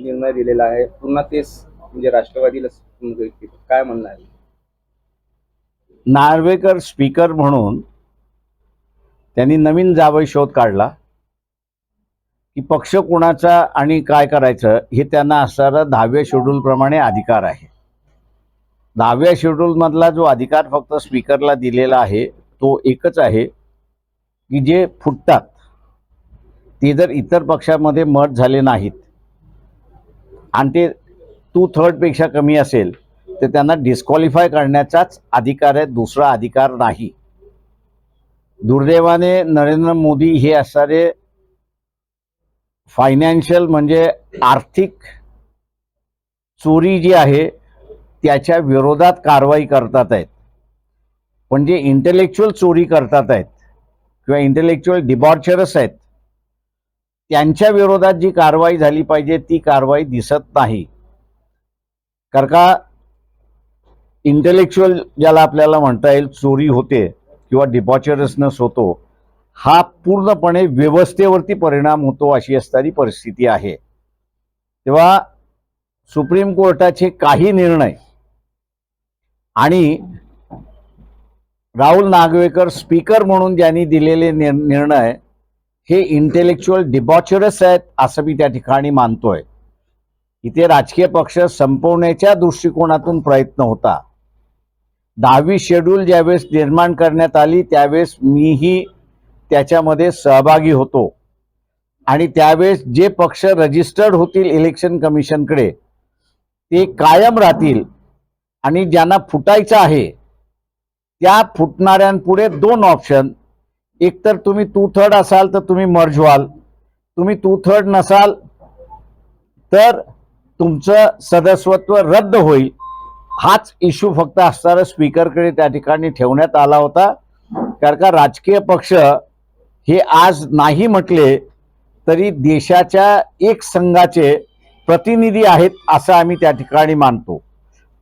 निर्णय दिलेला आहे. पुन्हा तेच म्हणजे राष्ट्रवादीला म्हणजे काय म्हणणार नार्वेकर स्पीकर म्हणून त्यांनी नवीन जावय शोध काढला की पक्ष कोणाचा आणि काय करायचं हे त्यांना असणारा दहाव्या शेड्यूलप्रमाणे अधिकार आहे. दहाव्या शेड्यूलमधला जो अधिकार फक्त स्पीकरला दिलेला आहे तो एकच आहे की जे फुटतात ते जर इतर पक्षामध्ये मत झाले नाहीत आणि ते टू थर्डपेक्षा कमी असेल तर त्यांना डिस्क्वालिफाय करण्याचाच अधिकार आहे दुसरा अधिकार नाही. दुर्दैवाने नरेंद्र मोदी हे असणारे फायनान्शियल म्हणजे आर्थिक चोरी जी आहे त्याच्या विरोधात कारवाई करतात आहेत. पण जे इंटेलेक्च्युअल चोरी करतात आहेत किंवा इंटेलेक्च्युअल डिबॉर्चरस आहेत त्यांच्या विरोधात जी कारवाई झाली पाहिजे ती कारवाई दिसत नाही. कारण का इंटेलेक्च्युअल ज्याला आपल्याला म्हणता येईल चोरी होते किंवा डिपॉचरसनेस होतो हा पूर्णपणे व्यवस्थेवरती परिणाम होतो अशी असणारी परिस्थिती आहे. तेव्हा सुप्रीम कोर्टाचे काही निर्णय आणि राहुल नागवेकर स्पीकर म्हणून ज्यांनी दिलेले निर्णय हे इंटेलेक्च्युअल डिबॉचरस आहेत असं मी त्या ठिकाणी मानतोय. इथे राजकीय पक्ष संपवण्याच्या दृष्टिकोनातून प्रयत्न होता. दहावी शेड्यूल ज्यावेळेस निर्माण करण्यात आली त्यावेळेस मीही त्याच्यामध्ये सहभागी होतो. आणि त्यावेळेस जे पक्ष रजिस्टर्ड होतील इलेक्शन कमिशनकडे ते कायम राहतील. आणि ज्यांना फुटायचं आहे त्या फुटणाऱ्यांपुढे दोन ऑप्शन एक तर तुम्ही टू थर्ड असाल तर तुम्ही मर्ज व्हाल. तुम्ही टू थर्ड नसाल तर तुमचं सदस्यत्व रद्द होईल. हाच इश्यू फक्त असणारा स्पीकरकडे त्या ठिकाणी ठेवण्यात आला होता. कारण का राजकीय पक्ष हे आज नाही म्हटले तरी देशाच्या एक संघाचे प्रतिनिधी आहेत असं आम्ही त्या ठिकाणी मानतो.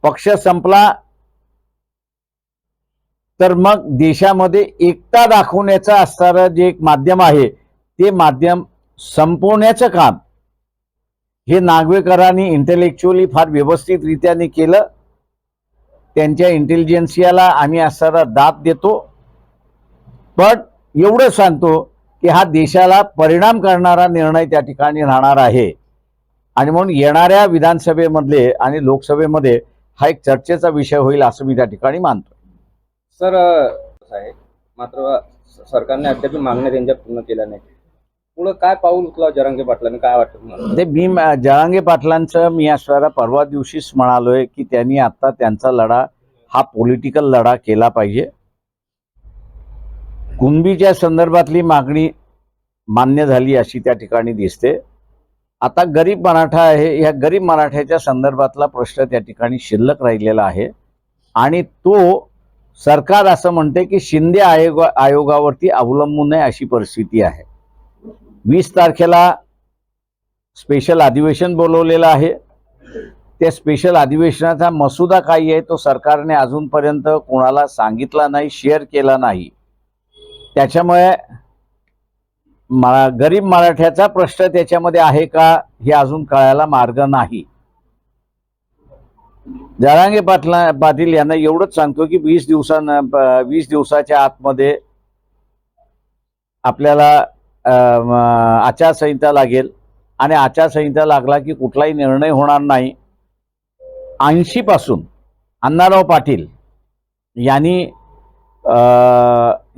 पक्ष संपला तर मग देशामध्ये एकता दाखवण्याचं असणारं जे एक माध्यम आहे ते माध्यम संपवण्याचं काम हे नागवेकरांनी इंटेलेक्च्युअली फार व्यवस्थितरित्याने केलं. त्यांच्या इंटेलिजन्सियाला आम्ही असणारा दाद देतो. पण एवढं सांगतो की हा देशाला परिणाम करणारा निर्णय त्या ठिकाणी राहणार आहे. आणि म्हणून येणाऱ्या विधानसभेमधले आणि लोकसभेमध्ये हा एक चर्चेचा विषय होईल असं मी त्या ठिकाणी मानतो. सर आहे मात्र सरकारने अद्याप मागण्या त्यांच्या पूर्ण केल्या नाही पुढं काय पाऊल उचला जरांगे पाटलांनी? काय वाटतं ते मी जरांगे पाटलांचं मी असणारा परवा दिवशीच म्हणालोय की त्यांनी आता त्यांचा लढा हा पॉलिटिकल लढा केला पाहिजे. कुणबीच्या संदर्भातली मागणी मान्य झाली अशी त्या ठिकाणी दिसते. आता गरीब मराठा आहे या गरीब मराठ्याच्या संदर्भातला प्रश्न त्या ठिकाणी शिल्लक राहिलेला आहे. आणि तो सरकार असं म्हणते की शिंदे आयोग आयोगावरती अवलंबून आहे अशी परिस्थिती आहे. वीस तारखेला स्पेशल अधिवेशन बोलवलेलं आहे. त्या स्पेशल अधिवेशनाचा मसुदा काही आहे तो सरकारने अजूनपर्यंत कोणाला सांगितला नाही शेअर केला नाही. त्याच्यामुळे मरा गरीब मराठ्याचा प्रश्न त्याच्यामध्ये आहे का हे अजून कळायला मार्ग नाही. जरांगे पाटला पाटील यांना एवढंच सांगतो की वीस दिवसांना वीस दिवसाच्या आतमध्ये आपल्याला आचारसंहिता लागेल. आणि आचारसंहिता लागला की कुठलाही निर्णय होणार नाही. ऐंशीपासून अण्णाराव पाटील यांनी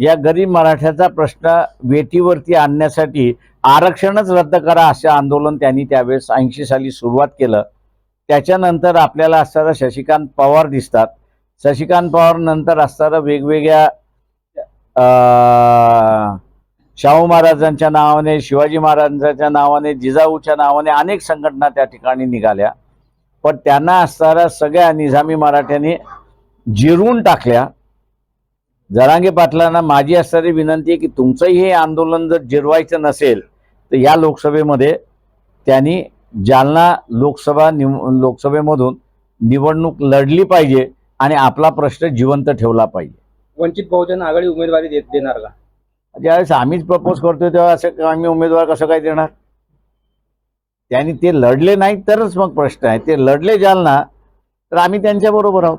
या गरीब मराठ्याचा प्रश्न वेटीवरती आणण्यासाठी आरक्षणच रद्द करा असे आंदोलन त्यांनी त्यावेळेस ऐंशी साली सुरुवात केलं. त्याच्यानंतर आपल्याला असणारा शशिकांत पवार दिसतात. शशिकांत पवार नंतर असणारा वेगवेगळ्या शाहू महाराजांच्या नावाने शिवाजी महाराजांच्या नावाने जिजाऊच्या नावाने अनेक संघटना त्या ठिकाणी निघाल्या. पण त्यांना असणाऱ्या सगळ्या निजामी मराठ्यांनी जिरवून टाकल्या. जरांगे पाटलांना माझी असणारी विनंती आहे की तुमचंही हे आंदोलन जर जिरवायचं नसेल तर या लोकसभेमध्ये त्यांनी जालना लोकसभा निव लोकसभेमधून निवडणूक लढली पाहिजे आणि आपला प्रश्न जिवंत ठेवला पाहिजे. वंचित बहुजन आघाडी उमेदवारी देत देणार का? ज्यावेळेस आम्हीच प्रपोज करतोय तेव्हा असं आम्ही उमेदवार कसं काय देणार? त्यांनी ते लढले नाहीत तरच मग प्रश्न आहे. ते लढले जाल ना तर आम्ही त्यांच्या बरोबर आहोत.